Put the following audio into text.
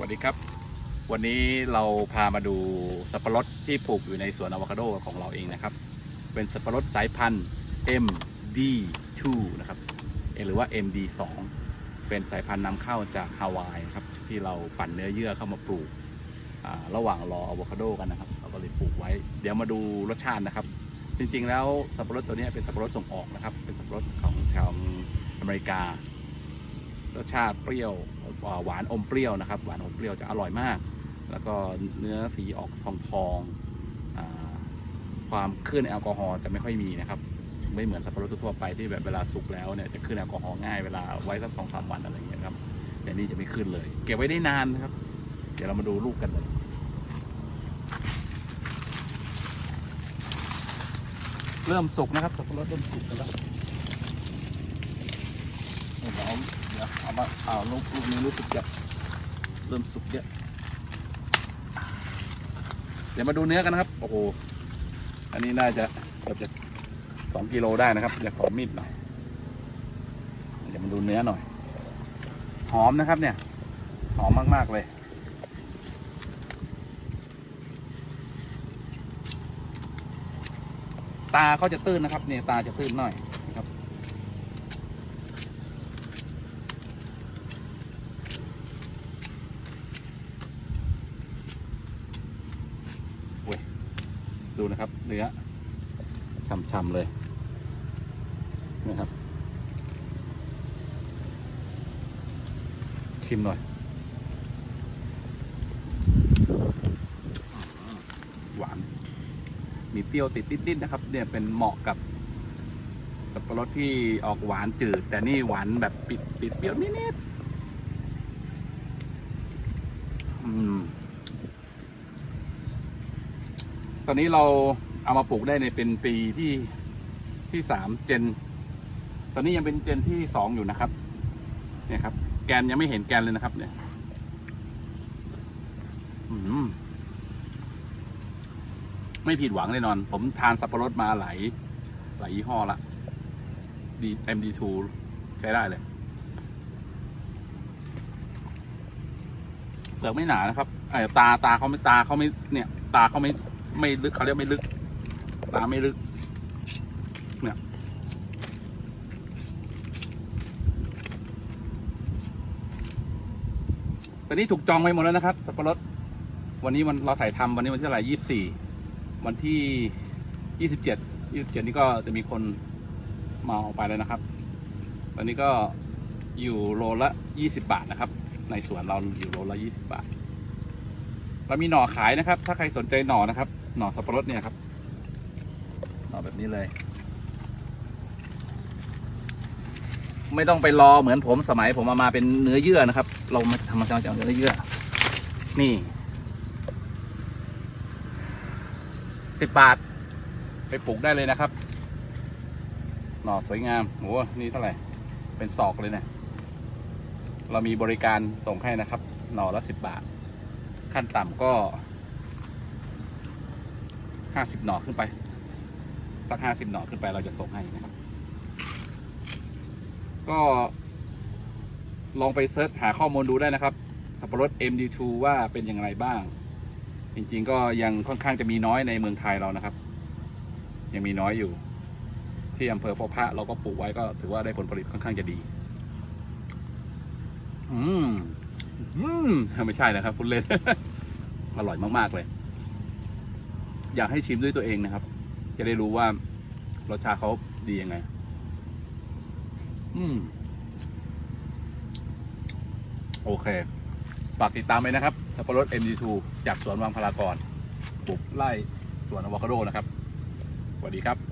สวัสดีครับ วันนี้เราพามาดูสับปะรดที่ปลูกอยู่ในสวนอะโวคาโดของเราเองนะครับ เป็นสับปะรดสายพันธุ์ MD2 นะครับหรือว่า MD2 เป็นสายพันธุ์นำเข้าจากฮาวายครับที่เราปั่นเนื้อเยื่อเข้ามาปลูกระหว่างรออะโวคาโดกันนะครับ เราก็เลยปลูกไว้ เดี๋ยวมาดูรสชาตินะครับ จริงๆแล้วสับปะรดตัวนี้เป็นสับปะรดส่งออกนะครับ เป็นสับปะรดของชาวอเมริกา รสชาติเปรี้ยวหวานอมเปรี้ยวนะครับหวานอมเปรี้ยวจะอร่อยมาก แล้วก็เนื้อสีออกทองทองอความขึ้นแอลกอฮอล์จะไม่ค่อยมีนะครับ ไม่เหมือนสับปะรดทั่วไปที่แบบเวลาสุกแล้วเนี่ยจะขึ้นแอลกอฮอล์ง่ายเวลาไว้สักสองสามวันอะไรอย่างเงี้ยครับ แต่นี่จะไม่ขึ้นเลย เก็บไว้ได้นานนะครับ เดี๋ยวเรามาดูลูกกันเลยเริ่มสุกนะครับสับปะรดเริ่มสุกกันแล้วเดี๋ย วเอาวเอามาเอาลูกลูกนี้รู้สึกจะเริ่มสุกเยอะ เดี๋ยวมาดูเนื้อกันนะครับ โอ้โห อันนี้น่าจะเกือบจะสองกิโลได้นะครับเดี๋ยวขอมีดหน่อย เดี๋ยวมาดูเนื้อหน่อย หอมนะครับเนี่ย หอมมาก ๆ เลยตาเขาจะตื้นนะครับเนี่ยตาจะตื้นหน่อยนะครับ ดูนะครับ เนื้อช่ำๆเลยนะครับ ชิมหน่อย หวาน มีเปรี้ยวติดนิดๆนะครับ เนี่ยเป็นเหมาะกับสับปะรดที่ออกหวานจืด แต่นี่หวานแบบปิดปิดเปรี้ยวนิดๆอืม ตอนนี้เราเอามาปลูกได้ในเป็นปีที่ที่สามเจน ตอนนี้ยังเป็นเจนที่สองอยู่นะครับ เนี่ยครับ แกนยังไม่เห็นแกนเลยนะครับ เนี่ยมไม่ผิดหวังแน่นอน ผมทานสับปะรดมาหลายหลายยี่ห้อละดี MD2 ใช้ได้เลยเปลือกไม่หนานะครับไอ้ตาตาเขาไม่ตาเขาไม่เนี่ย ตาเขาไม่ ไม่ลึกเขาเรียกไม่ลึกตาไม่ลึก เนี่ยตอนนี้ถูกจองไปหมดแล้วนะครับ สับปะรด วันนี้วันเราถ่ายทำวันนี้วันที่เท่าไหร่ยี่สิบสี่วันที่ยี่สิบเจ็ดยี่สิบเจ็ดนี่ก็จะมีคนมาเอาไปแล้วนะครับ ตอนนี้ก็อยู่โลละยี่สิบาทนะครับ ในสวนเราอยู่โลละยี่สิบาท เรามีหน่อขายนะครับ ถ้าใครสนใจหน่อนะครับ หน่อสับปะรดเนี่ยครับ หน่อแบบนี้เลย ไม่ต้องไปรอเหมือนผมสมัยผมเอามาเป็นเนื้อเยื่อนะครับ เรามาทำมาจากเนื้อเยื่อ นี่สิบบาท ไปปลูกได้เลยนะครับ หน่อสวยงามโหนี่เท่าไหร่ เป็นศอกเลยเนะเรามีบริการส่งให้นะครับ หน่อละสิบบาท ขั้นต่ำก็ห้าสิบหน่อขึ้นไป สักห้าสิบหน่อขึ้นไปเราจะส่งให้นะครับ ก็ลองไปเซิร์ชหาข้อมูลดูได้นะครับ สับปะรด MD2 ว่าเป็นอย่างไรบ้าง จริงๆก็ยังค่อนข้างจะมีน้อยในเมืองไทยเรานะครับ ยังมีน้อยอยู่ ที่อำเภอพบพระเราก็ปลูกไว้ก็ถือว่าได้ผลผลิตค่อนข้างจะดี อืม อืมไม่ใช่นะครับคุณเล่น อร่อยมากๆเลย อยากให้ชิมด้วยตัวเองนะครับ จะได้รู้ว่ารสชาติเขาดียังไง อืม โอเค ฝากติดตามไปนะครับสับปะรด MD2 จากสวนวังพลากรปลูกไร่สวนอะโวคาโดนะครับสวัสดีครับ